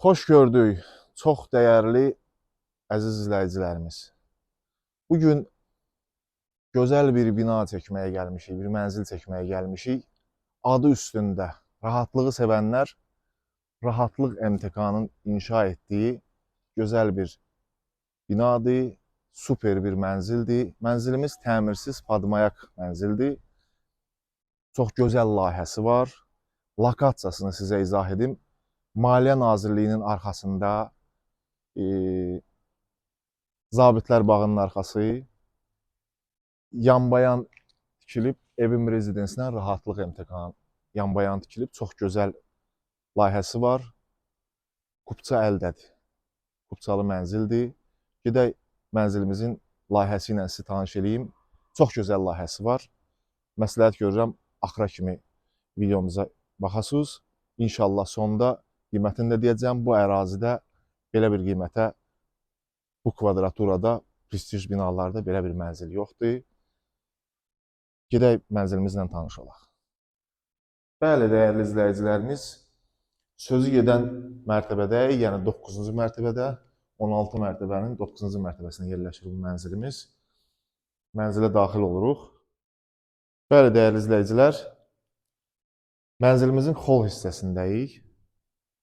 Xoş gördük, çox dəyərli əziz izləyicilərimiz. Bu gün bir bina çəkməyə gəlmişik, bir mənzil çəkməyə gəlmişik. Adı üstündə rahatlığı sevənlər Rahatlıq MTK-nın inşa etdiyi gözəl bir binadır, super bir mənzildir. Mənzilimiz təmirsiz padmayak mənzildir. Çox gözəl layihəsi var. Lokasiyasını sizə izah edim. Maliyyə Nazirliyinin arxasında e, Zabitlər bağının arxası yanbayan tikilib evim rezidensinə rahatlıq MTK-nın yanbayan tikilib çox gözəl layihəsi var. Kupça əldədir. Kupçalı mənzildir. Gedək mənzilimizin layihəsi ilə sizi tanış edeyim. Çox gözəl layihəsi var. Məsləhət görürəm axıra kimi videomuza baxasınız. İnşallah sonda qiymətini də deyəcəm. Bu ərazidə belə bir qiymətə bu kvadraturada prestij binalarda belə bir mənzil yoxdur. Gedək mənzilimizlə tanış olaq. Bəli, dəyərli izləyicilərimiz, sözü gedən mərtəbədəyik, yəni 9-cu mərtəbədə, 16 mərtəbənin 9-cu mərtəbəsində yerləşir bu mənzilimiz. Mənzilə daxil oluruq. Bəli, dəyərli izləyicilər, mənzilimizin xol hissəsindəyik,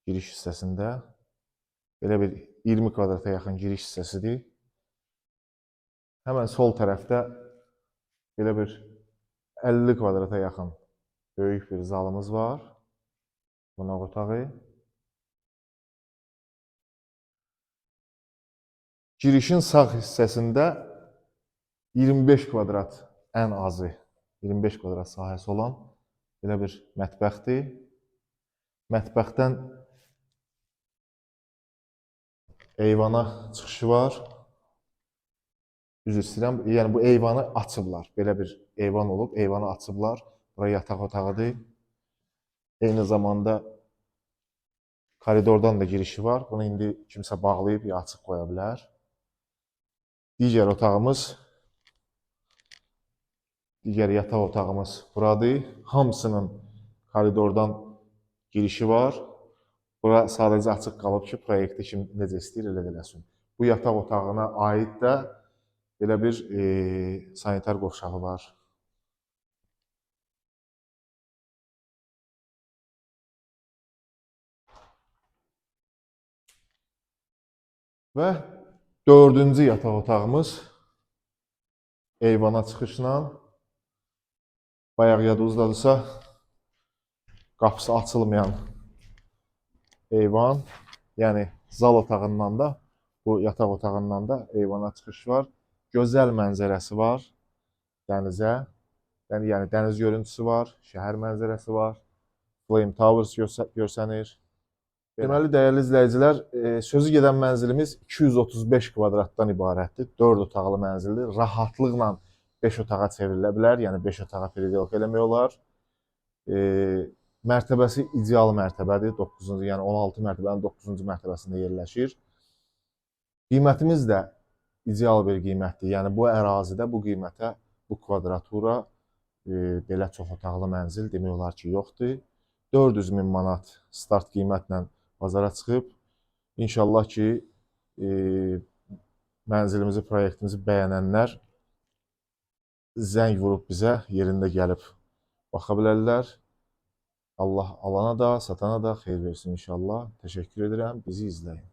giriş hissəsində. Belə bir 20 kvadrata yaxın giriş hissəsidir. Həmən sol tərəfdə belə bir 50 kvadrata yaxın böyük bir zalımız var. Qonaq otağı. Girişin sağ hissəsində 25 kvadrat ən azı 25 kvadrat sahəsi olan belə bir mətbəxdir. Mətbəxdən eyvana çıxışı var. Üzr istəyirəm. Yəni bu eyvanı açıblar. Belə bir eyvan olub, eyvanı açıblar. Bura yataq otağıdır. Eyni zamanda koridordan da girişi var. Bunu indi kimsə bağlayıb ya açıq qoya bilər. Digər otağımız digər yataq otağımız buradır. Hamısının koridordan girişi var. Bura sadəcə açıq qalıb ki, proyekti kim necə istəyir elə eləsin. Bu yataq otağına aid də belə bir e, sanitar qovşağı var. Və dördüncü yataq otağımız eyvana çıxışla bayaq yadınızdadısa qapısı açılmayan eyvan, yəni zal otağından da bu yataq otağından da eyvana çıxış var. Gözəl mənzərəsi var dənizə. Yəni, yəni dəniz görüntüsü var, şəhər mənzərəsi var. Flame Towers görsə- görsənir. Deməli, dəyərli izləyicilər, e, sözü gedən mənzilimiz 235 kvadratdan ibarətdir. 4 otaqlı mənzildir. Rahatlıqla 5 otağa çevrilə bilər. Yəni 5 otağa periodika eləmək olar. E, mərtəbəsi ideal mərtəbədir. 9-cu, yəni 16 mərtəbənin 9-cu mərtəbəsində yerləşir. Qiymətimiz də ideal bir qiymətdir. Yəni bu ərazidə bu qiymətə, bu kvadratura e, belə çox otaqlı mənzil demək olar ki, yoxdur. 400 min manat start qiymətlə bazara çıxıb. İnşallah ki, e, mənzilimizi, proyektimizi bəyənənlər zəng vurub bizə yerində gəlib baxa bilərlər. Allah alana da, satana da xeyir versin inşallah. Təşəkkür edirəm. Bizi izləyin.